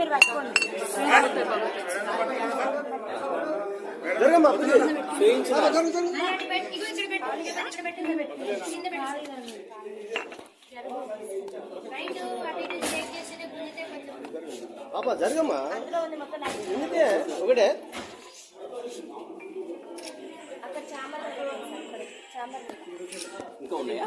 పేరు పెట్టుకోండి పాపా జరగమ్మా. ఎందుకే? ఒకటే. ఇంకా ఉన్నాయా?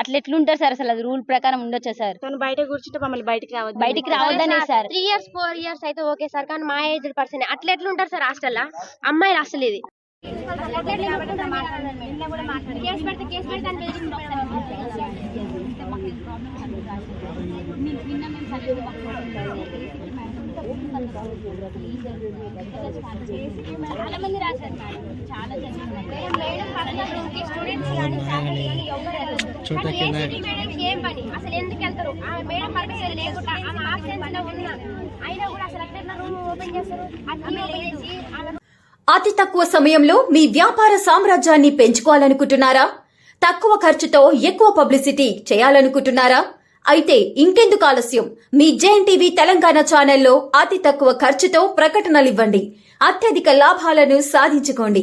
అట్లా ఎట్లుంటారు సార్? అసలు అది రూల్ ప్రకారం ఉండొచ్చా సార్? తను బయట కూర్చుంటే మమ్మల్ని బయటికి రావద్దు. బయటికి రావద్దనే sir three years four years అయితే ఓకే సార్ కానీ మా ఏజ్ పర్సన్ అట్లా ఎట్లా ఉంటారు సార్ హాస్టల్ అమ్మాయిలు అసలు ఇది. కేసు పెడితే కేసు పెడితే అని చాలా మంది రాశారు మేడం. చాలా మేడం మేడం పర్సనల్ రూమ్కి స్టూడెంట్స్ కానీ వెళ్ళరు కానీ ఏసీటీ మేడంకి ఏం పని? అసలు ఎందుకు వెళ్తారు? ఆ మేడం పర్మిషన్ లేకుండా ఆమె ఆబ్సెన్స్లో ఉన్నా. అయినా కూడా అసలు అట్లా రూమ్ ఓపెన్ చేస్తారు? అన్ని ఓపెన్ చేసి ఆమె అతి తక్కువ సమయంలో మీ వ్యాపార సామ్రాజ్యాన్ని పెంచుకోవాలనుకుంటున్నారా? తక్కువ ఖర్చుతో ఎక్కువ పబ్లిసిటీ చేయాలనుకుంటున్నారా? అయితే ఇంకెందుకు ఆలస్యం? మీ జేఎన్ టీవీ తెలంగాణ ఛానల్లో అతి తక్కువ ఖర్చుతో ప్రకటనలివ్వండి అత్యధిక లాభాలను సాధించుకోండి.